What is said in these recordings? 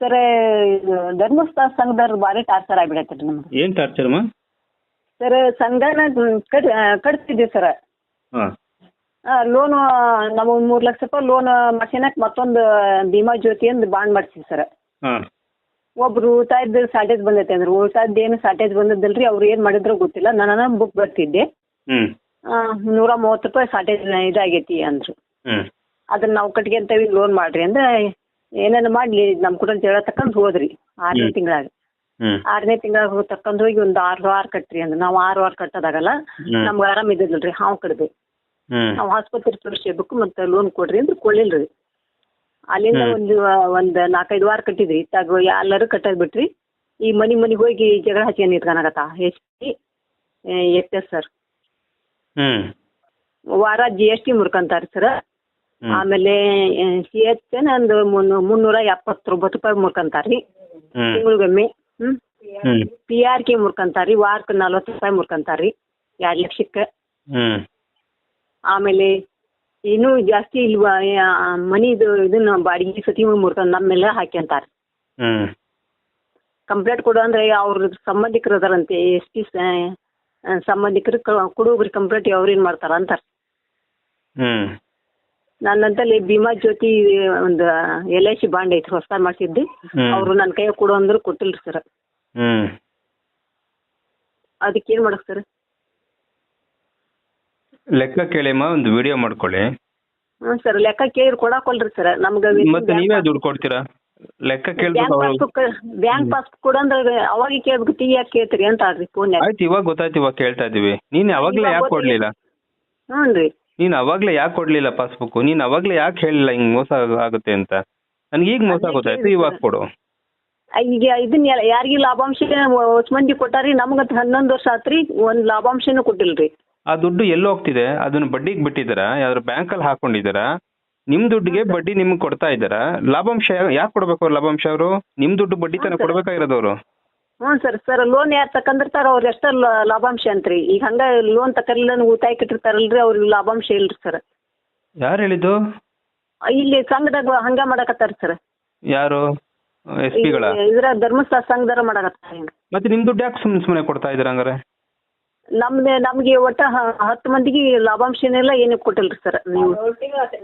Sir Dharmasthala ಸಂಘದವ್ರು ಭಾರಿ torture ಆಗ್ಬಿಡತ್ರಿ ನಮ್ಗೆ. ಏನು ಟಾರ್ಚರಮ್ಮ ಸರ್ ಸಂಘನ ಕಟ್ ಕಟ್ತಿದ್ದೀವಿ ಸರ್. ಹಾಂ. ಲೋನು ನಾವು ಮೂರು ಲಕ್ಷ ರೂಪಾಯಿ ಲೋನ್ ಮಾಡ್ಸಿನಕ್ ಮತ್ತೊಂದು ಭೀಮಾ ಜ್ಯೋತಿ ಅಂದ್ ಬಾಂಡ್ ಮಾಡ್ಸಿವಿ ಸರ್. ಹಾಂ. ಒಬ್ರು ಉಳಿತಾಯದ ಶಾರ್ಟೇಜ್ ಬಂದೈತೆ ಅಂದ್ರೆ ಉಳಿತಾಯದ ಏನು ಶಾರ್ಟೇಜ್ ಬಂದದಲ್ರಿ ಅವ್ರು ಏನ್ ಮಾಡಿದ್ರು ಗೊತ್ತಿಲ್ಲ. ನಾನು ಬುಕ್ ಬರ್ತಿದ್ದೆ. ಆ, ನೂರ ಮೂವತ್ತು ರೂಪಾಯಿ ಶಾರ್ಟೇಜ್ ಇದಾಗೈತಿ ಅಂದ್ರು. ಅದನ್ನ ನಾವು ಕಟ್ಕೊಂತೇವಿ ಲೋನ್ ಮಾಡ್ರಿ ಅಂದ್ರೆ ಏನೇನು ಮಾಡ್ಲಿ ನಮ್ಮ ಕುಟುಂಬ ಜಗಳ ತಕ್ಕಂತ ಹೋದ್ರಿ ಆರನೇ. ತಿಂಗಳಾಗ. ಆರನೇ ತಿಂಗಳಾಗ ಹೋಗಿ ತಕ್ಕಂದ್ ಹೋಗಿ ಒಂದ್ ಆರ್ ವಾರ ಕಟ್ರಿ ಅಂದ್ರೆ ನಾವ್ ಆರ್ ವಾರ ಕಟ್ಟದಾಗಲ್ಲ ನಮ್ಗ ಆರಾಮ್ ಇದ್ದಿಲ್ರಿ ಹಾವು ಕಡ್ದು. ನಾವ್ ಆಸ್ಪತ್ರೆ ತೋರಿಸ್ಬೇಕು ಮತ್ತೆ ಲೋನ್ ಕೊಡ್ರಿ ಅಂದ್ರೆ ಕೊಡ್ಲಿಲ್ರಿ. ಅಲ್ಲಿಂದ. ಒಂದು ಒಂದು ನಾಲ್ಕೈದು ವಾರ ಕಟ್ಟಿದ್ರಿ ತಾಗ ಎಲ್ಲರೂ ಕಟ್ಟದ್ ಬಿಟ್ರಿ. ಈ ಮನಿ ಮನಿಗೆ ಹೋಗಿ ಜಗಳ ಹಚ್ಕೊಂಡು ನಿಂತ್ಕೊಳಕತ್ತ S T S S sir. ವಾರ ಜಿ ಎಸ್ ಟಿ ಮುರ್ಕಂತಾರ ಸರ್. ಆಮೇಲೆ ಸಿ ಎಚ್ ಮುನ್ನೂ- ಮುನ್ನೂರ ಎಪ್ಪತ್ತೊಂಬತ್ತು ರೂಪಾಯಿ ಮುರ್ಕಂತಾರ್ರಿ. ಹ್ಞೂ ತಿಂಗಳಿಗೊಮ್ಮೆ ಹ್ಞೂ ಪಿ ಆರ್ ಕೆ ಮುರ್ಕಂತಾರ್ರಿ ವಾರಕ್ಕೆ ನಲ್ವತ್ತು ರೂಪಾಯಿ ಮುರ್ಕಂತಾರ್ರಿ ಎರಡು ಲಕ್ಷಕ್ಕೆ. ಆಮೇಲೆ ಇನ್ನೂ ಜಾಸ್ತಿ ಇಲ್ವಾ ಮನಿದು ಇದನ್ನ ಬಾಡಿಗೆ ಸತಿ ಮುರ್ಕೊಂಡ್ ನಮ್ಮೆಲ್ಲ ಹಾಕ್ಯಂತಾರ. ಹ್ಞೂ ಕಂಪ್ಲೇಂಟ್ ಕೊಡು ಅಂದ್ರೆ ಅವ್ರ ಸಂಬಂಧಿಕರು ಅದಾರಂತೆ ಎಸ್ ಪಿ ಸಂಬಂಧಿಕರು ಕೊಡೋಗ್ರಿ ಕಂಪ್ಲೇಂಟ್ ಅವ್ರೇನ್ ಮಾಡ್ತಾರ ಅಂತಾರ. ಹ್ಞೂ ನನ್ನಂತಲ್ಲಿ ಭೀಮಾ ಜ್ಯೋತಿ ಒಂದು ಎಲ್ ಐ ಸಿ ಬಾಂಡ್ ಐತ್ರಿ ಹೊಸ ಮಾಡ್ಸಿದ್ದು. ಹ್ಮ್. ಅವ್ರು ನನ್ನ ಕೈ ಕೊಡು ಅಂದ್ರೆ ಕೊಟ್ಟಿಲ್ರಿ ಸರ್. ಹ್ಮ್. ಅದಕ್ಕೆ ಏನ್ ಮಾಡಕ್ ಸರ್? ಲೆಕ್ಕ ಕೇಳಿಮ್ಮ ಒಂದು ವಿಡಿಯೋ ಮಾಡ್ಕೊಳ್ಳಿ. ಹ್ಞೂ ಸರ್ ಲೆಕ್ಕ ಕೇಳಿ ಕೊಡಾಕಲ್ರಿ ಸರ್. ನಮ್ಗೆ ಮತ್ತೆ ನೀವೇ ದುಡ್ಡು ಕೊಡ್ತೀರಾ? ಲೆಕ್ಕ ಕೇಳ್ಬೇಕು bank pass passbook bank passbook ಕೊಡಂದ್ರೆ ಅವಾಗ ಕೇಳ್ಬೇಕು ಟೀ ಯಾಕೆ ಕೇಳ್ತೀರಿ ಅಂತ ಆಡ್ರಿ ಫೋನ್ ಆಯ್ತು ಇವಾಗ ಗೊತ್ತಾಯ್ತು ಇವಾಗ ಕೇಳ್ತಾ ಇದೀವಿ. ನೀನ್ ಯಾವಾಗ್ಲೂ ಯಾಕೆ ಕೊಡ್ಲಿಲ್ಲ? ಹ್ಞೂ ರೀ ನೀನು ಅವಾಗ್ಲೇ ಯಾಕೆ ಕೊಡ್ಲಿಲ್ಲ ಪಾಸ್ಬುಕ್ ನೀನು ಅವಾಗ್ಲೇ ಯಾಕೆ ಹೇಳಿಲ್ಲ ಹಿಂಗ್ ಮೋಸ ಆಗುತ್ತೆ ಅಂತ? ನನಗೆ ಈಗ ಮೋಸ ಗೊತ್ತಾಯ್ತು ಇವಾಗ ಕೊಡು. ಈಗ ಇದನ್ನ ಯಾರಿಗೆ ಲಾಭಾಂಶ ಹೊಸ ಮಂದಿ ಕೊಟ್ಟಾರಿ ನಮ್ಗಂತ ಹನ್ನೊಂದು ವರ್ಷ ಆತ್ರಿ ಒಂದ್ ಲಾಭಾಂಶನೂ ಕೊಟ್ಟಿಲ್ರಿ. ಆ ದುಡ್ಡು ಎಲ್ಲಿ ಹೋಗ್ತಿದೆ? ಅದನ್ನ ಬಡ್ಡಿಗೆ ಬಿಟ್ಟಿದ್ದೀರಾ? ಬ್ಯಾಂಕ್ ಬ್ಯಾಂಕಲ್ಲಿ ಹಾಕೊಂಡಿದ್ದೀರಾ? ನಿಮ್ ದುಡ್ಡಿಗೆ ಬಡ್ಡಿ ನಿಮ್ಗೆ ಕೊಡ್ತಾ ಇದ್ದಾರಾ? ಲಾಭಾಂಶ ಯಾಕೆ ಕೊಡ್ಬೇಕು ಲಾಭಾಂಶ ಅವರು? ನಿಮ್ ದುಡ್ಡು ಬಡ್ಡಿ ತಾನೇ ಸರ್. ಹ್ಞೂ ಸರ್ ಸರ್ ಲೋನ್ ಯಾರು ತಕಂದಿರ್ತಾರ ಅವ್ರ ಎಷ್ಟ ಲಾಭಾಂಶ ಅಂತ್ರಿ. ಈಗ ಹಂಗ ಲೋನ್ ತಕರ್ಲಿಲ್ಲ ಉಳಿತಾಯ ಕಟ್ಟಿರ್ತಾರಲ್ರಿ ಅವ್ರಿಗೆ ಲಾಭಾಂಶ ಇಲ್ರಿ ಸರ್. ಯಾರು ಹೇಳಿದ್ದು? ಇಲ್ಲಿ ಸಂಘದಾಗ ಹಂಗ ಮಾಡಕತ್ತಾರ ಸರ್. ಯಾರು? ಎಸ್ ಪಿಗಳ ಇದ್ರ ಧರ್ಮಸ್ಥಳ ಸಂಘದಾರ ಮಾಡಕತ್ತಾರ ಮತ್ತೆ ನಿಮ್ ದುಡ್ಡು ಯಾಕೆ ಸುಮ್ಮನೆ ಸುಮ್ಮನೆ ಕೊಡ್ತಾ ಇದ್ದೀರಾ ಹಂಗಾರೆ? ನಮ್ದು ನಮ್ಗೆ ಒಟ್ಟ ಹ- ಹತ್ತು ಮಂದಿಗೆ ಲಾಭಾಂಶನೆಲ್ಲ ಏನು ಕೊಟ್ಟಿಲ್ರಿ ಸರ್. ನೀವು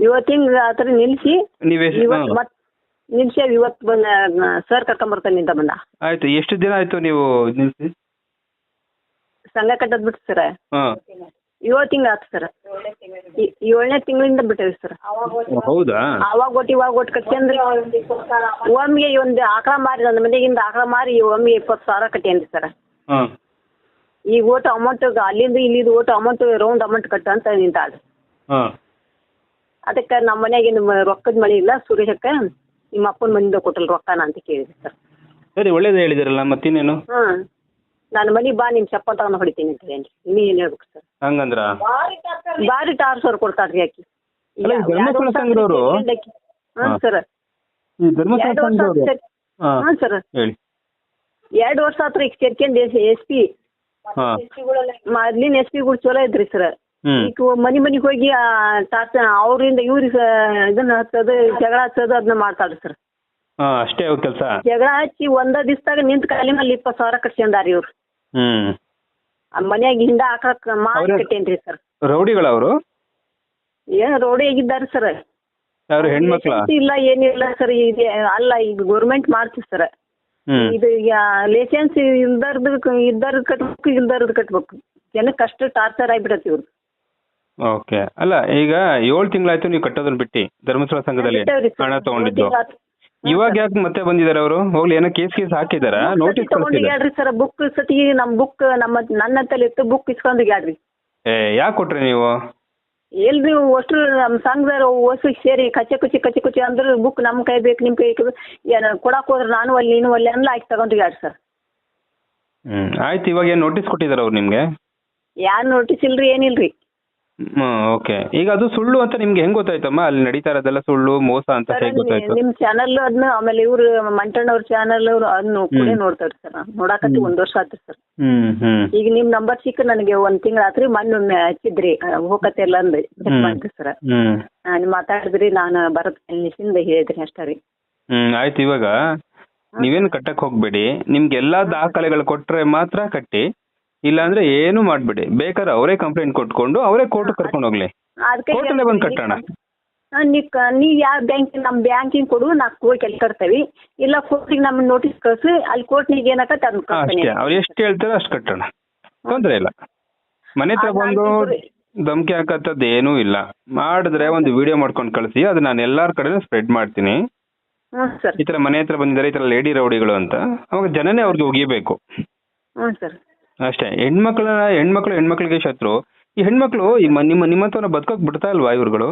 ಇವತ್ತಿಂಗ್ ಹಿಂಗ ಆತರ ನಿಲ್ಸಿ. ನೀವ್ ಇವತ್ತು ಮತ್ ನಿಲ್ಸಿ ಇವತ್ತು ಬಂದ ಸರ್ ಕರ್ಕೊಂಬರ್ತಾನೆ ನಿಂತ ಬಂದ. ಆಯ್ತು ಎಷ್ಟು ದಿನ ಆಯ್ತು ನೀವು ನಿಲ್ಸಿ? ಸಂಘ ಕಟ್ಟದ್ ಬಿಟ್ಟು ಸರ್. ಹಾ. ಏಳು ತಿಂಗಳು ಆಯ್ತು ಸರ್. ಏಳನೇ ತಿಂಗಳಿಂದ ಬಿಟ್ಟೇವಿ ಸರ್. ಹೌದಾ? ಅವಾಗ ಒಟ್ಟು ಇವಾಗ ಒಟ್ಟು ಕಟ್ಕೊಂಡ್ರಿ ಒಮ್ಮೆಗೆ ಒಂದು ಆಕಳ ಮಾರಿ ನನ್ನ ಮನೆಗಿಂದ ಆಕಳ ಮಾರಿ ಒಮ್ಮೆ ಇಪ್ಪತ್ತು ಸಾವಿರ ಕಟ್ಟೇನ್ರಿ ಸರ್. ಹಾ. ಈಗ ಓಟ್ ಅಮೌಂಟ್ ಅಲ್ಲಿಂದ ಇಲ್ಲಿದು ಒಟ್ಟು ಅಮೌಂಟ್ ರೌಂಡ್ ಅಮೌಂಟ್ ಕಟ್ಟ ಅಂತ ನಿಂತ ಹಾ. ಅದಕ್ಕೆ ನಮ್ಮ ಮನೆಗೆ ರೊಕ್ಕದ ಮಳೆ ಇಲ್ಲ ಸುರೇಶಕ್ಕೆ. ನಿಮ್ಮ ಅಪ್ಪನ ಮನೆಯಿಂದ ಕೊಟ್ಟಲ್ ರೊಕ್ಕನ ಅಂತ ಕೇಳಿದೆ ಸರ್. ಸರಿ ಒಳ್ಳೇದು ಹೇಳಿದಿರಲ್ಲ ಮತ್ತಿನ್ನೇನು? ಹಾಂ ನಾನು ಮನಿ ಬಾ ನಿಮ್ ಚಪ್ಪಲ್ ತಗೊಂಡು ಹೊಡಿತೀನಿ ಅಂತ ಹೇಳಿ. ಇನ್ನೂ ಏನು ಹೇಳ್ಬೇಕು ಸರ್? ಹಂಗಂದ್ರ? ಬಾರಿ ಟಾರ್ಚರ್ ಕೊಡ್ತಾರ್ರಿ ಆಕಿ. ಅಲ್ಲ, ಈ ಧರ್ಮಸ್ಥಳ ಸಂಘದವ್ರು- ಹಾಂ ಹಾ. ಸರ್. ಈ ಧರ್ಮಸ್ಥಳ ಎರಡು ವರ್ಷ ಸಂಘದವ್ರು ಆತು ಹಾ ಹಾಂ ಸರ್. ಹೇಳಿ. ಎರಡು ವರ್ಷ ಆತ್ರಿ ಈಗ ಸೇರ್ಕೊಂಡು ಎಸ್ ಪಿ ಹಾ. ಮೊದ್ಲಿನ ಎಸ್ ಪಿಗಳು ಚಲೋ ಇದ್ರಿ ಸರ್. ಹ್ಮ್. ಈಗ ಮನಿ ಮನಿಗೆ ಹೋಗಿ ತಾತ ಅವರಿಂದ ಇವ್ರಿಗೆ ಇದನ್ನ ಹಚ್ಚೋದು ಜಗಳ ಹಚ್ಚೋದು ಅದನ್ನ ಮಾಡ್ತಾಳ್ರಿ ಸರ್ ಹಾ ಅಷ್ಟೇ ಅವ್ ಕೆಲಸ. ಜಗಳ ಹಚ್ಚಿ ಒಂದ ದಿವಸದಾಗ ನಿಂತ ಕಾಲಿ ಮೇಲೆ ಇಪ್ಪತ್ತು ಸಾವಿರ ಕಟ್ಸ್ಕೊಂಡಾರಿ ಇವ್ರು. ಹ್ಮ್. ಮನ್ಯಾಗ ಹಿಂದ ಹಾಕಕ್ ಮಾರಿ ಅವ್ರ- ಕಟ್ಟೇನ್ರಿ ಸರ್ ರೌಡಿಗಳವರು ಏನ್ ರೋಡಿ ಆಗಿದ್ದಾರೆ ಸರ್ ಯಾರು ಹೆಣ್ಮಕ್ಳ ಇಲ್ಲ ಏನಿಲ್ಲ ಸರ್ ಇದೆ ಅಲ್ಲ ಈಗ ಗೌರ್ಮೆಂಟ್ ಮಾಡ್ತೀವಿ ಸರ್ ಹ್ಮ್. ಇದು ಲೈಸೆನ್ಸ್ ಇಲ್ದರ್ದು ಇದ್ದಾರ್ದು ಕಟ್ಬೇಕು ಇಲ್ದಾರ್ದು ಕಟ್ಬೇಕು. ಜನಕ್ಕೆ ಅಷ್ಟು ಟಾರ್ಚರ್ ಆಗ್ಬಿಡತ್ತೆ ಇವ್ರು ಓಕೆ. ಅಲ್ಲ ಈಗ ಏಳು ತಿಂಗಳಾಯ್ತು ನೀವು ಕಟ್ಟೋದನ್ನ ಬಿಟ್ಟು ಧರ್ಮಸ್ಥಳ ಸಂಘದಲ್ಲಿ ಬಿಟ್ಟವ್ರಿ. ಹಣ ತಗೊಂಡಿದ್ದು. ಇವಾಗ ಯಾಕೆ ಮತ್ತೆ ಬಂದಿದ್ದಾರೆ ಅವರು? ಹೋಗ್ಲಿ ಏನೋ ಕೇಸ್ ಕೇಸ್ ಹಾಕಿದಾರ? ನೋಟಿಸ್ ತಗೊಂಡಿಗ್ಯಾಡ್ರಿ ಸರ್ ಬುಕ್ ಸತಿ ನಮ್ ಬುಕ್ ನಮ್ಮ ನನ್ನ ತಲೆ ಇತ್ತು ಬುಕ್ ಇಸ್ಕೊಂಡಿಗ್ಯಾಡ್ರಿ ಏ ಯಾಕೆ ಕೊಟ್ರಿ ನೀವು? ಎಲ್ರಿ ಅಷ್ಟು ನಮ್ಮ ಸಂಘದವ್ರು ಓಸು ಸೇರಿ ಕಚ್ಚೆ ಕುಚ್ಚಿ ಕಚ್ಚೆ ಕುಚ್ಚಿ ಅಂದ್ರೆ ಬುಕ್ ನಮ್ಮ ಕೈ ಬೇಕು ನಿಮ್ ಕೈ ಬೇಕು. ಏನು ಕೊಡಕ್ಕೆ ಹೋದ್ರೆ ನಾನು ಅಲ್ಲಿ ನೀನು ಅಲ್ಲಿ ಅನ್ಲ ಆಯ್ತು ತಗೊಂಡಿಗ್ಯಾಡ್ರಿ ಸರ್. ಹ್ಮ್ ಆಯ್ತು ಇವಾಗ ಏನು ನೋಟಿಸ್ ಕೊಟ್ಟಿದ್ದಾರೆ ಅವ್ರು ನಿಮ್ಗೆ? ಯಾರು ನೋಟಿಸ್ ಇಲ್ರಿ ಏನಿಲ್ರಿ. ಹ್ಮ್ ಓಕೆ ಈಗ ಅದು ಸುಳ್ಳು ಅಂತ ನಿಮ್ಗೆ ಹೆಂಗ್ ಗೊತ್ತಾಯ್ತಮ್ಮ? ಅಲ್ಲಿ ನಡೀತಾ ಇರೋದೆಲ್ಲ ಸುಳ್ಳು ಮೋಸ ಅಂತ ಹೇಗೆ ಗೊತ್ತಾಯ್ತು? ನಿಮ್ಮ ಚಾನಲ್ ಅದನ್ನ ಆಮೇಲೆ ಇವ್ರು ಮಂಟಣ್ಣವ್ರ ಚಾನಲ್ ಅವ್ರು ಅದನ್ನ ಕೂಡ ನೋಡ್ತಾವ್ರಿ ಸರ್. ನೋಡಾಕತ್ತಿ ಒಂದು ವರ್ಷ ಆತ್ರಿ ಸರ್. ಹ್ಮ್ ಹ್ಮ್. ಈಗ ನಿಮ್ಮ ನಂಬರ್ ಸಿಕ್ಕ ನನಗೆ ಒಂದು ತಿಂಗಳು ಆತ್ರಿ ಮಣ್ಣು ಹಚ್ಚಿದ್ರಿ ಹೋಗತ್ತೆ ಅಂದ್ರೆ. ಚೆಕ್. ಮಾಡಿದ್ರಿ ಸರ್. ನೀವು ಮಾತಾಡಿದ್ರಿ ನಾನು ಬರತ್ ನಿಸಿಂದ ಹೇಳಿದ್ರಿ ಅಷ್ಟೇ ರೀ. ಹ್ಮ್ ಆಯ್ತು ಇವಾಗ. ನೀವೇನು ಕಟ್ಟಕ್ ಹೋಗ್ಬೇಡಿ. ನಿಮ್ಗೆ ಎಲ್ಲಾ ದಾಖಲೆಗಳು ಕೊಟ್ರೆ ಮಾತ್ರ ಕಟ್ಟಿ. ಇಲ್ಲಾಂದ್ರೆ ಏನು ಮಾಡ್ಬೇಡಿ. ಬೇಕಾದ್ರೆ ಅವರೇ ಕಂಪ್ಲೇಂಟ್ ಕೊಟ್ಕೊಂಡು ಅವರೇ ಕೋರ್ಟ್ ಕರ್ಕೊಂಡು ಹೋಗ್ಲಿ. ಅದಕ್ಕೆ ಕೋರ್ಟಲ್ಲೇ ಬಂದು ಕಟ್ಟೋಣ. ನೀ ನೀ ಯಾವ ಬ್ಯಾಂಕ್ ನಮ್ಮ ಬ್ಯಾಂಕಿಂಗ್ ಕೊಡು ನಾವು ಕೋರ್ಟ್ ಎಲ್ಲಿ ಕಟ್ತೇವಿ. ಇಲ್ಲ ಕೋರ್ಟಿಗೆ ನಮ್ಗೆ ನೋಟಿಸ್ ಕಳ್ಸಿ ಅಲ್ಲಿ ಕೋರ್ಟ್ ಏನಕತ್ತೆ ಅದನ್ನ ಅಷ್ಟೇ. ಅವ್ರು ಎಷ್ಟು ಹೇಳ್ತಾರೋ ಅಷ್ಟು ಕಟ್ಟೋಣ. ತೊಂದ್ರೆ ಇಲ್ಲ. ಮನೆ ಹತ್ರ ಧಮ್ಕಿ ಬಂದು ಧಮಕಿ ಹಾಕತ್ತದ್ದು ಏನೂ ಇಲ್ಲ. ಮಾಡಿದ್ರೆ ಒಂದು ವಿಡಿಯೋ ಮಾಡ್ಕೊಂಡು ಕಳಿಸಿ ಅದು ನಾನು ಎಲ್ಲಾರ ಕಡೆನೂ ಸ್ಪ್ರೆಡ್ ಮಾಡ್ತೀನಿ. ಹ್ಞೂ ಸರ್. ಈ ತರ ಮನೆ ಹತ್ರ ಬಂದಿದ್ದಾರೆ ಈ ತರ ಲೇಡಿ ರೌಡಿಗಳು ಅಂತ ಅವಾಗ ಜನನೇ ಅವ್ರಿಗೆ ಒಗಿಬೇಕು ಹ್ಞೂ ಸರ್. ಅಷ್ಟೇ. ಹೆಣ್ಮಕ್ಳ ಹೆಣ್ಮಕ್ಳು ಹೆಣ್ಮಕ್ಳಿಗೆ ಶತ್ರು. ಈ ಹೆಣ್ಮಕ್ಳು ಈ ಮ- ನಿಮ್ಮ ನಿಮ್ಮಂತವ್ರ ಬದುಕಕ್ ಬಿಡ್ತಾ ಇಲ್ವಾ ಇವ್ರುಗಳು?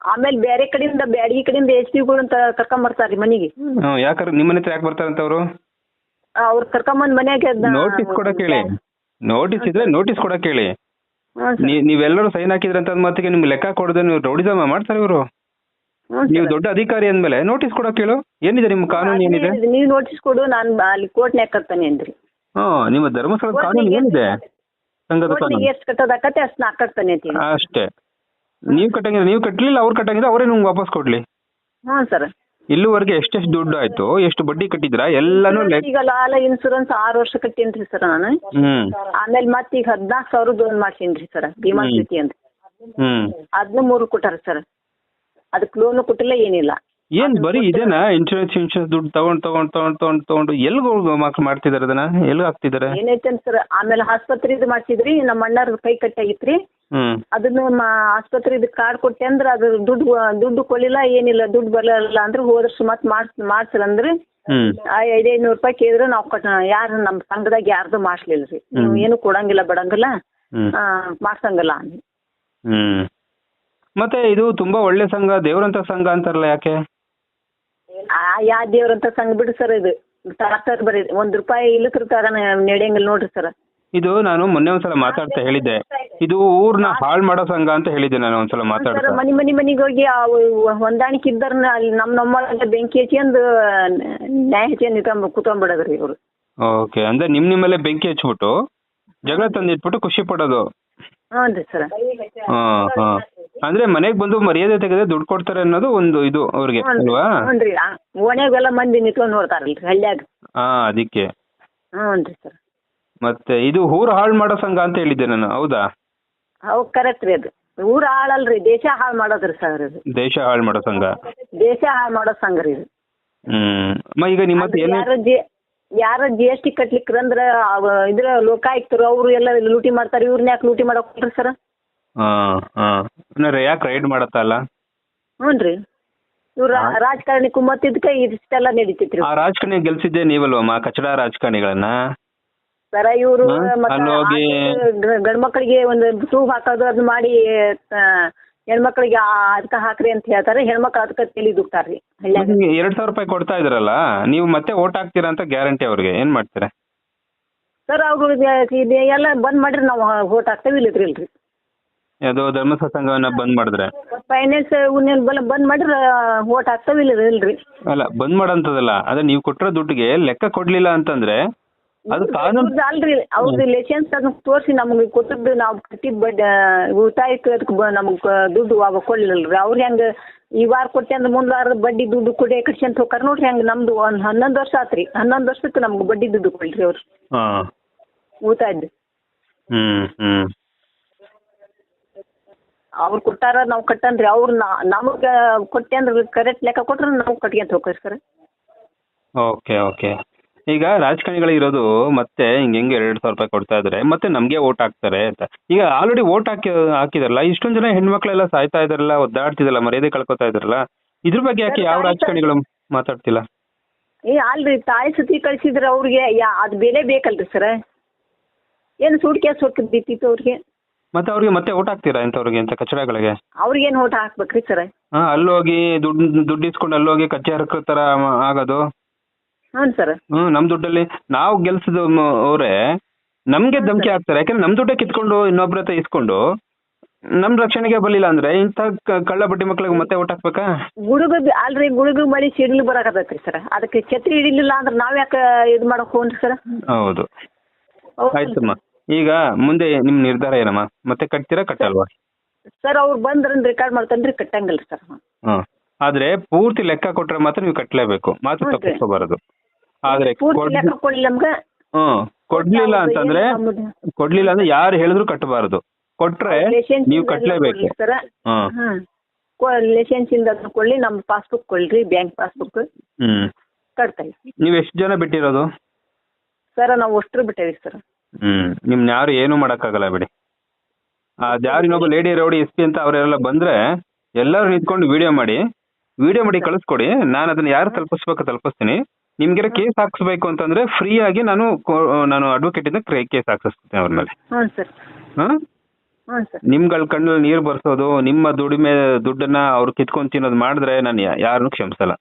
ಆಮೇಲೆ ಬೇರೆ ಕಡೆಯಿಂದ ಬ್ಯಾಡಗಿ ಕಡೆಯಿಂದ ಎಚ್ ಅಂತ ಕರ್ಕೊಂಬರ್ತಾರ್ರಿ ಮನೆಗೆ. ಯಾಕಂದ್ರೆ ನಿಮ್ಮನೆ ಹತ್ರ ಯಾಕೆ ಬರ್ತಾರಂತ ಅವರು? ಅವ್ರು ಕರ್ಕೊಂಬಂದ್ ಮನ್ಯಾಗ ನೋಟಿಸ್ ಕೊಡಕ್ ಹೇಳಿ ನೋಟಿಸ್ ಇದ್ರೆ ನೋಟಿಸ್ ಕೊಡಕ್ ಹೇಳಿ ನೀ- ನೀವೆಲ್ಲರೂ ಸೈನ್ ಹಾಕಿದ್ರೆ ಅಂತ ಮಾತಿಗೆ ನಿಮ್ಗೆ ಲೆಕ್ಕ ಕೊಡದೆ ನೀವು ರೌಡಿಸಮ ಮಾಡ್ತಾರೆ ಇವರು? ನೀವು ದೊಡ್ಡ ಅಧಿಕಾರಿ ಅಂದ್ಮೇಲೆ ನೋಟಿಸ್ ಕೊಡಕ್ ಹೇಳು ಏನಿದೆ ನಿಮ್ಮ ಕಾನೂನು ಏನಿದೆ? ನೀವು ನೋಟಿಸ್ ಕೊಡು ನಾನು ಅಲ್ಲಿ ಕೋರ್ಟ್ನ್ಯಾಗ ಕರ್ತಾನೆ ಅಂದ್ರಿ. ಹ್ಮ್ ನಿಮ್ಮ ಧರ್ಮಸ್ಥಳದ ಕಾನೂನು ಏನಿದೆ? ಸಂಘದ ಕಾನೂನು? ಎಷ್ಟು ಕಟ್ಟೋದಾಕತ್ತೆ ಅಷ್ಟು ನಾ ಕಟ್ತಾನೆ ಅಂತೀನಿ ಅಷ್ಟೇ. ನೀವು ಕಟ್ಟಂಗಿದ್ರೆ ನೀವು ಕಟ್ಟಲಿಲ್ಲ ಅವ್ರು ಕಟ್ಟಂಗಿದ್ರೆ ಅವರೇ ನಿಮ್ಗೆ ವಾಪಸ್ ಕೊಡ್ಲಿ. ಹಾ ಸರ್. ಇಲ್ಲಿವರೆಗೆ ಎಷ್ಟೆಷ್ಟು ದುಡ್ಡು ಆಯ್ತು ಎಷ್ಟು ಬಡ್ಡಿ ಕಟ್ಟಿದ್ರ ಎಲ್ಲಾನು ಈಗ ಲಾಲ ಇನ್ಸೂರೆನ್ಸ್ ಆರು ವರ್ಷ ಕಟ್ಟಿನ್ರಿ ಸರ್ ನಾನು. ಹ್ಮ್. ಆಮೇಲೆ ಮತ್ತೆ ಈಗ ಹದಿನಾಲ್ಕು ಸಾವಿರದ ಒಂದು ಮಾಡ್ಸೀನ್ರಿ ಸರ್ ಭೀಮಾ ಹ್ಮ್. ಸ್ಥಿತಿ ಅಂತ. ಹ್ಮ್. ಅದನ್ನ ಮೂರು ಕೊಟ್ಟಾರ ಸರ್. ಅದಕ್ಕೆ ಲೋನು ಕೊಟ್ಟಿಲ್ಲ ಏನಿಲ್ಲ. ಏನ್ ಬರೀ ಇದೇನಾ? ಇನ್ಶೂರೆನ್ಸ್ ಇನ್ಶೂರೆನ್ಸ್ ದುಡ್ಡು ತಗೊಂಡ್ ತಗೊಂಡ್ ತಗೊಂಡ್ ತಗೊಂಡ್ ತಗೊಂಡು ಎಲ್ಲಿ ಮಕ್ಳು ಮಾಡ್ತಿದಾರೆ ಅದನ್ನ? ಎಲ್ಲಿ ಹಾಕ್ತಿದಾರೆ? ಏನೈತೆ ಸರ್? ಆಮೇಲೆ ಆಸ್ಪತ್ರೆದು ಮಾಡ್ಸಿದ್ರಿ ನಮ್ಮ ಅಣ್ಣರ ಕೈ ಕಟ್ಟಾಗಿತ್ರಿ ಅದನ್ನ ಆಸ್ಪತ್ರೆ ಆಸ್ಪತ್ರೆದು ಕಾರ್ಡ್ ಕೊಟ್ಟೆ ಅಂದ್ರೆ ಅದು ದುಡ್ಡು ದುಡ್ಡು ಕೊಲಿಲ್ಲ ಏನಿಲ್ಲ ದುಡ್ಡು ಬರಲಿಲ್ಲ ಅಂದ್ರೆ ಹೋದ್ರಷ್ಟು ಮತ್ ಮಾಡ್ಸಲ್ಲ ಅಂದ್ರೆ. ಐದು ಐನೂರು ರೂಪಾಯಿ ಕೇಳಿದ್ರೆ ನಾವು ಕಟ್ ಯಾರು ನಮ್ಮ ಸಂಘದಾಗ ಯಾರ್ದು ಮಾಡ್ಸ್ಲಿಲ್ರಿ ನೀವ್ ಏನು ಕೊಡಂಗಿಲ್ಲ ಬಿಡಂಗಿಲ್ಲ. ಮಾಡ್ಸಂಗಲ್ಲ. ಮತ್ತೆ ಇದು ತುಂಬಾ ಒಳ್ಳೆ ಸಂಘ ದೇವ್ರಂತ ಸಂಘ ಅಂತಾರಲ್ಲ ಯಾಕೆ? ಆ ಯಾ ದೇವ್ರಂತ ಸಂಘ ಬಿಡ್ರಿ ಸರ್ ಇದು. ತಾಸರ್ ಬರೀ ಒಂದ್ ರೂಪಾಯಿ ಇಲ್ಲಕ್ಕಿರ್ತಾರ ನಡೆಯಂಗಿಲ್ಲ ನೋಡ್ರಿ ಸರ್. ಇದು ನಾನು ಮೊನ್ನೆ ಒಂದ್ಸಲ ಮಾತಾಡ್ತಾ ಹೇಳಿದ್ದೆ. ಇದು ಊರ್ನ ಹಾಳ್ ಮಾಡೋ ಸಂಘ ಅಂತ ಹೇಳಿದ್ದೆ ನಾನು ಒಂದ್ಸಲ ಸರ್ ಮಾತಾಡ್ತಾ. ಮನಿ ಮನಿ ಮನಿಗೆ ಹೋಗಿ ಆ ಹೊಂದಾಣಿಕೆ ಇದ್ದಾರನ್ನ ಅಲ್ಲಿ ನಮ್ಮ ನಮ್ಮೊಳಗೆ ಬೆಂಕಿ ಹಚ್ಕೊಂಡು ನ್ಯಾಯ ಹಚ್ಕೊಂಡು ನಿಂತ್ಕೊಂಡ್ ಕೂತ್ಕೊಂಡ್ಬಿಡೋದ್ರಿ ಇವ್ರು. ಓಕೆ ಅಂದ್ರೆ ನಿಮ್ ನಿಮ್ಮಲ್ಲೇ ಬೆಂಕಿ ಹಚ್ಬಿಟ್ಟು ಜಗಳ ತಂದಿಟ್ಬಿಟ್ಟು ಖುಷಿ ಪಡೋದು. ಹ್ಞೂ ರೀ ಸರ್. ಹಾ ಹಾ. ಅಂದ್ರೆ ಮನೆಗೆ ಬಂದು ಮರ್ಯಾದೆ ತೆಗೆದ್ರೆ ದುಡ್ಡು ಕೊಡ್ತಾರೆ ಅನ್ನೋದು ಒಂದು ಇದು ಅವ್ರಿಗೆ ಅಲ್ವಾ? ಹ್ಞೂ ರೀ. ಓಣ್ಯಾಗೆಲ್ಲ ಮಂದಿ ನಿಂತ್ಕೊಂಡು ನೋಡ್ತಾರಲ್ರಿ ಹಳ್ಳ್ಯಾಗ. ಹಾ ಅದಕ್ಕೆ. ಹ್ಞೂ ರೀ ಸರ್. ಮತ್ತೆ ಇದು ಊರ್ ಹಾಳು ಮಾಡೋ ಸಂಘ ಅಂತ ಹೇಳಿದ್ದೆ ನಾನು ಹೌದಾ? ಅವು ಕರೆಕ್ಟ್ ರೀ ಅದು. ಊರ ಹಾಳಲ್ರಿ ದೇಶ ಹಾಳು ಮಾಡೋದ್ರಿ ಸರ್ ಇದು ದೇಶ ಹಾಳು ಮಾಡೋ ಸಂಘ? ದೇಶ ಹಾಳು ಮಾಡೋ ಸಂಘ ರೀ ಇದು. ಹ್ಮ್. ಅಮ್ಮ ಈಗ ನಿಮ್ಮ ಹತ್ರ ಏನೇ ಯಾರ ಜಿ ಯಾರ ಜಿ ಎಸ್ ಟಿ ಕಟ್ಲಿಕ್ರಂದ್ರ ಅವ ಇದ್ರ ಲೋಕಾಯುಕ್ತರು ಅವರು ಎಲ್ಲ ಲೂಟಿ ಮಾಡ್ತಾರೆ ಇವ್ರನ್ನ ಯಾಕೆ ಲೂಟಿ ಮಾಡಕ್ ಸರ್? ಹಾ ಹಾ. ಯಾಕೆ ರೈಡ್ ಮಾಡತ್ತಲ್ಲ? ಹ್ಞೂನ್ರಿ ರೀ. ಇವ್ರ ರಾಜಕಾರಣಿ ಕುಮ್ಮತ್ತಿದ್ಕ ಇಷ್ಟೆಲ್ಲ ನಡೀತೈತ್ರಿ. ಆ ರಾಜಕಾರಣಿ ಗೆಲ್ಸಿದ್ದೆ ನೀವಲ್ವಮ್ಮ ಕಚಡ ರಾಜಕಾರಣಿಗಳನ್ನ? ಸರ ಇವರು ಹಾ? ಅಲ್ಲಿ ಹೋಗಿ- ಗಂಡ್ ಮಕ್ಕಳಿಗೆ ಒಂದು ತೂಗ್ ಹಾಕೋದು ಅದ್ ಮಾಡಿ ಆ, ಹೆಣ್ಮಕ್ಳಿಗೆ ಅದಕ್ಕೆ ಹಾಕ್ರಿ ಅಂತ ಹೇಳ್ತಾರೆ. ಹೆಣ್ಮಕ್ಳು ಅದಕ್ಕೆ ತಲೆ ದುಕ್ತಾರ್ರಿ. ಹಳ್ಳ್ಯಾಗ. ಎರಡ್ ಸಾವಿರ ರೂಪಾಯಿ ಕೊಡ್ತಾ ಇದ್ರಲ್ಲ ನೀವು ಮತ್ತೆ ಓಟ್ ಹಾಕ್ತೀರಾ ಅಂತ ಗ್ಯಾರಂಟಿ ಅವ್ರಿಗೆ ಏನ್ ಮಾಡ್ತೀರಾ? ಸರ್ ಅವ್ರು ಎಲ್ಲ ಬಂದ್ ಮಾಡ್ರಿ ನಾವು ಓಟ್ ಹಾಕ್ತೇವೆ ಇಲ್ಲದ್ರಿ ಇಲ್ರಿ. ಅದು ಧರ್ಮಸ್ಥಳ ಸಂಘವನ್ನ ಬಂದ್ ಮಾಡಿದ್ರೆ. ಫೈನಾನ್ಸ್ ಬಲ ಬಂದ್ ಮಾಡಿದ್ರ ಓಟ್ ಹಾಕ್ತೇವೆ ಇಲ್ಲದ್ರಿ ಇಲ್ರಿ ಅಲ್ಲ ಬಂದ್ ಮಾಡಂತದಲ್ಲ ಅದೇ ನೀವು ಕೊಟ್ಟಿರೋ ದುಡ್ಡಿಗೆ ಲೆಕ್ಕ ಕೊಡ್ಲಿಲ್ಲ ಅಂತಂದ್ರೆ ಅದು ಕಾನೂನು ಅಲ್ರಿ ಅವ್ರದ್ದು ಲೈಸೆನ್ಸ್ ಅದನ್ನ ತೋರಿಸಿ ನಮ್ಗೆ ಕೊಟ್ಟದ್ದು ನಾವು ಕಟ್ಟಿದ್ ಬಡ್ಡಿ ಉಳಿತಾಯಕ್ಕೆ ಅದಕ್ಕೆ ಬ- ನಮ್ಗ್ ದುಡ್ಡು ಅವಾಗ ಕೊಡ್ಲಿಲ್ಲರಿ ಅವ್ರು ಹೆಂಗ ಈ ವಾರ ಕೊಟ್ಟೆ ಅಂದ್ರೆ ಮುಂದ್ ವಾರದ ಬಡ್ಡಿ ದುಡ್ಡು ಕೊಡಿ ಕಟ್ಸ್ಕೊಂತ ಹೋಗಾರ ನೋಡ್ರಿ ಹೆಂಗ್ ನಮ್ದು ಒಂದ್ ಹನ್ನೊಂದು ವರ್ಷ ಆತ್ರಿ. ಹನ್ನೊಂದು ವರ್ಷಕ್ಕೆ ನಮ್ಗೆ ಬಡ್ಡಿ ದುಡ್ಡು ಕೊಡ್ರಿ ಅವ್ರು. ಹಾ. ಉಳಿತಾಯದ್ದು ಹ್ಮ್ ಹ್ಮ್. ಅವ್ರು ಕೊಟ್ಟಾರ ನಾವು ಕಟ್ಟನ್ರಿ. ಅವ್ರು ನಮಗೆ ಕೊಟ್ಟೆ ಅಂದ್ರ ಕರೆಕ್ಟ್ ಲೆಕ್ಕ ಕೊಟ್ರ ನಾವು ಕಟ್ಕೊಂತ ಹೋಗ್ತೀವಿ ಸರ್ ಓಕೆ ಓಕೆ ಈಗ ರಾಜಕಾರಣಿಗಳು ಇರೋದು ಮತ್ತೆ ಹಿಂಗೆ ಹೆಂಗೆ ಎರಡು ಸಾವಿರ ರೂಪಾಯಿ ಕೊಡ್ತಾ ಇದ್ರೆ ಮತ್ತೆ ನಮ್ಗೆ ಓಟ್ ಹಾಕ್ತಾರೆ ಅಂತ. ಈಗ ಆಲ್ರೆಡಿ ಓಟ್ ಹಾಕಿ ಹಾಕಿದಾರಲ್ಲ ಇಷ್ಟೊಂದು ಜನ ಹೆಣ್ಮಕ್ಳೆಲ್ಲ ಸಾಯ್ತಾ ಇದಾರಲ್ಲ ಒದ್ದಾಡ್ತಿದಲ್ಲ ಮರ್ಯಾದೆ ಕಳ್ಕೊತಾ ಇದ್ರಲ್ಲ ಇದ್ರ ಬಗ್ಗೆ ಯಾಕೆ ಯಾವ ರಾಜಕಾರಣಿಗಳು ಮಾತಾಡ್ತಿಲ್ಲ? ಏ ಅಲ್ರಿ ತಾಯಿ ಸತಿ ಕಳ್ಸಿದ್ರೆ ಅವ್ರಿಗೆ ಯಾ ಅದು ಬೆಲೆ ಬೇಕಲ್ರಿ ಸರ್ ಏನು ಸೂಟ್ ಕೇಸ್ ಹೊಕ್ಕಿದ್ದಿತ್ತು ಅವ್ರಿಗೆ? ಮತ್ತೆ ಅವ್ರಿಗೆ ಮತ್ತೆ ಓಟ್ ಹಾಕ್ತೀರಾ ಇಂಥವ್ರಿಗೆ ಅಂತ ಕಚಡಗಳಿಗೆ ಅವ್ರಿಗೇನು ಓಟ್ ಹಾಕ್ಬೇಕ್ರಿ ಸರ್? ಹಾ ಅಲ್ಲೋಗಿ ದುಡ್ಡು ದುಡ್ಡು ಇಸ್ಕೊಂಡು ಅಲ್ಲೋಗಿ ಕಚೇರಿ ತರ ಆಗೋದು? ಹ್ಞೂ ಸರ್. ಹ್ಮ್ ನಮ್ ದುಡ್ಡಲ್ಲಿ ನಾವು ಗೆಲ್ಸಿದ ಅವರೇ ನಮ್ಗೆ ಧಮಕಿ ಹಾಕ್ತಾರೆ. ಯಾಕಂದ್ರೆ ನಮ್ ದುಡ್ಡೇ ಕಿತ್ಕೊಂಡು ಇನ್ನೊಬ್ರ ಹತ್ರ ಇಸ್ಕೊಂಡು ನಮ್ ರಕ್ಷಣೆಗೆ ಬರಲಿಲ್ಲ ಅಂದ್ರೆ ಇಂಥ ಕ- ಕಳ್ಳ ಬಡ್ಡಿ ಮಕ್ಳಿಗೆ ಮತ್ತೆ ಓಟ್ ಹಾಕ್ಬೇಕಾ? ಗುಡುಗು ಬಿ- ಅಲ್ರಿ ಗುಡುಗು ಮಳಿ ಸಿಡಿಲು ಬರಾಕತ್ತೈತ್ರಿ ಸರ್. ಅದಕ್ಕೆ ಛತ್ರಿ ಹಿಡಿಲಿಲ್ಲ ಅಂದ್ರೆ ನಾವ್ ಯಾಕೆ ಇದು ಮಾಡಕ್ ಹೋಗ್ರಿ ಸರ್? ಹೌದು. ಆಯ್ತಮ್ಮ. ಈಗ ಮುಂದೆ ನಿಮ್ ನಿರ್ಧಾರ ಏನಮ್ಮ? ಮತ್ತೆ ಕಟ್ತೀರಾ ಕಟ್ಟಲ್ವಾ? ಸರ್ ಅವ್ರು ಬಂದ್ರನ್ ರೆಕಾರ್ಡ್ ಮಾಡ್ತಾನ್ರಿ ಕಟ್ಟಂಗಿಲ್ಲ ಸರ್. ಹ್ಮ್ ಆದ್ರೆ ಪೂರ್ತಿ ಲೆಕ್ಕ ಕೊಟ್ರೆ ಮಾತ್ರ ನೀವು ಕಟ್ಟಲೇಬೇಕು ಮಾತ್ರ. ತಪ್ಪಿಸ್ಕೋಬಾರದು. ಆದ್ರೆ ಪೂರ್ತಿ ಲೆಕ್ಕ ಕೊಡ್ಲಿ ನಮ್ಗೆ. ಹ್ಮ್ ಕೊಡ್ಲಿಲ್ಲ ಅಂತಂದ್ರೆ ಕೊಡ್ಲಿಲ್ಲ ಅಂದ್ರೆ ಯಾರು ಹೇಳಿದ್ರು ಕಟ್ಟಬಾರದು. ಕೊಟ್ರೆ ನೀವು ಕಟ್ಟಲೇಬೇಕು ಸರ್. ಹ್ಮ್ ಲೈಸೆನ್ಸ್ ಇಂದ ಕೊಡ್ಲಿ ನಮ್ ಪಾಸ್ಬುಕ್ ಕೊಡ್ರಿ ಬ್ಯಾಂಕ್ ಪಾಸ್ಬುಕ್ ಹ್ಮ್. ಕಟ್ತಾ ನೀವು ನೀವ್ ಎಷ್ಟು ಜನ ಬಿಟ್ಟಿರೋದು? ಸರ್ ನಾವು ಅಷ್ಟ್ರು ಬಿಟ್ಟೇವಿ ಸರ್. ಹ್ಮ್. ನಿಮ್ನ ಯಾರು ಏನು ಮಾಡಕ್ಕಾಗಲ್ಲ ಬಿಡಿ. ಯಾರು ಇನ್ನೊಬ್ಬ ಲೇಡಿ ರೌಡಿ ಎಸ್ ಪಿ ಅಂತ ಅವರೆಲ್ಲ ಬಂದ್ರೆ ಎಲ್ಲರೂ ನಿಂತ್ಕೊಂಡು ವಿಡಿಯೋ ಮಾಡಿ ವಿಡಿಯೋ ಮಾಡಿ ಕಳಿಸ್ಕೊಡಿ. ನಾನು ಅದನ್ನ ಯಾರು ತಲುಪಿಸ್ಬೇಕು ತಲುಪಿಸ್ತೀನಿ. ನಿಮ್ಗೆ ಕೇಸ್ ಹಾಕಿಸ್ಬೇಕು ಅಂತಂದ್ರೆ ಫ್ರೀ ಆಗಿ ನಾನು ನಾನು ಅಡ್ವೊಕೇಟ್ ಇಂದ ಕೇಸ್ ಹಾಕಿಸ್ತೀನಿ ಅವ್ರ ಮೇಲೆ. ಹ್ಞೂ ಸರ್. ಹಾ? ಸರ್. ನಿಮ್ಗಳ ಕಣ್ಣಲ್ಲಿ ನೀರು ಬರ್ಸೋದು ನಿಮ್ಮ ದುಡಿಮೆ ದುಡ್ಡನ್ನ ಅವ್ರು ಕಿತ್ಕೊಂಡ್ ತಿನ್ನೋದು ಮಾಡಿದ್ರೆ ನಾನು ಯಾರನ್ನು ಕ್ಷಮಿಸಲ್ಲ.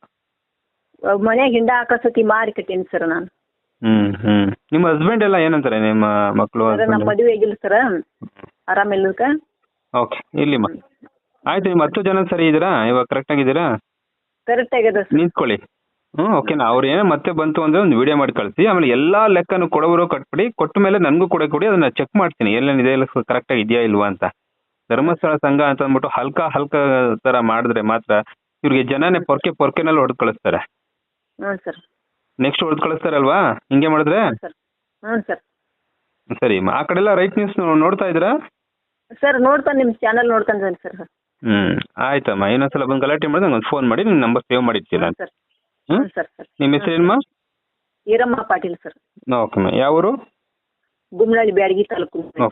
ಮನೆಗೆ ಹಿಂಡ ಹಾಕಸತಿ ಮಾರಿ ಕಟ್ಟೀನಿ ಸರ್ ನಾನು. ಹ್ಮ್ ಹ್ಮ್. ನಿಮ್ಮ ಹಸ್ಬೆಂಡ್ ಎಲ್ಲ ಏನಂತಾರೆ? ನಿಮ್ಮ ಮಕ್ಕಳು ನಮ್ಮ ಮದುವೆ ಆಗಿಲ್ಲ ಸರ್. ಆರಾಮಿಲ್ಲಕ ಓಕೆ ಇಲ್ಲಿ ಆಯ್ತು ನಿಮ್ಮ ಹತ್ತು ಜನ ಸರಿ ಇದ್ದೀರಾ? ಇವಾಗ ಕರೆಕ್ಟ್ ಆಗಿದ್ದೀರಾ ಕರೆಕ್ಟ್ ಆಗ್ಯದ ನಿಂತ್ಕೊಳ್ಳಿ. ಹ್ಞೂ ಓಕೆನಾ ಅವ್ರು ಏನೋ ಮತ್ತೆ ಬಂತು ಅಂದ್ರೆ ಒಂದು ವಿಡಿಯೋ ಮಾಡಿ ಕಳಿಸಿ. ಆಮೇಲೆ ಎಲ್ಲಾ ಲೆಕ್ಕನು ಕೊಡೋರು ಕಟ್ಬಿಡಿ. ಕೊಟ್ಟ ಮೇಲೆ ನನಗೂ ಕೂಡ ಕೊಡಿ. ಅದನ್ನ ಚೆಕ್ ಮಾಡ್ತೀನಿ. ಎಲ್ಲೇನಿದೆ ಎಲ್ಲ ಕರೆಕ್ಟಾಗಿ ಇದೆಯಾ ಇಲ್ವಾ ಅಂತ. ಧರ್ಮಸ್ಥಳ ಸಂಘ ಅಂತ ಅಂದ್ಬಿಟ್ಟು ಹಲ್ಕ ಹಲ್ಕ ತರ ಮಾಡಿದ್ರೆ ಮಾತ್ರ ಇವ್ರಿಗೆ ಜನನೇ ಪೊರ್ಕೆ ಪೊರ್ಕೆನಲ್ಲಿ ಹೊಡೆದು ಕಳಿಸ್ತಾರೆ. ಹ್ಞೂ ಸರ್. ನೆಕ್ಸ್ಟ್ ಹೊಡೆದು ಕಳಿಸ್ತಾರಲ್ವಾ? ಹಿಂಗೆ ಮಾಡಿದ್ರೆ? ಸರ್. ಹ್ಞೂ ಸರ್. ಸರಿ ಆ ಕಡೆ ಎಲ್ಲ ರೈಟ್ ನ್ಯೂಸ್ ನೋಡ್ತಾ ಇದ್ದೀರಾ? ಸರ್ ನೋಡ್ತಾನೆ ನಿಮ್ಮ ಚಾನಲ್ ನೋಡ್ತಾನೆ ಸರ್? ಹ್ಮ್ ಆಯ್ತಮ್ಮ. ಇನ್ನೊಂದ್ಸಲ ಬಂದು ಗಲಾಟೆ ಮಾಡಿದ್ರೆ ನಂಗೆ ಒಂದು ಫೋನ್ ಮಾಡಿ ನಿಮ್ಮ ನಂಬರ್ ಸೇವ್ ಮಾಡಿರ್ತೀರ? ಸರ್. ಹ್ಮ್? Sir sir. ನಿಮ್ಮ ಹೆಸರೇನಮ್ಮ ಈರಮ್ಮ ಪಾಟೀಲ್ ಸರ್. ಓಕೆಮ್ಮ ಯಾವ ಊರು ಗುಮ್ನಳ್ಳಿ ಬ್ಯಾಡಗಿ ತಾಲೂಕು.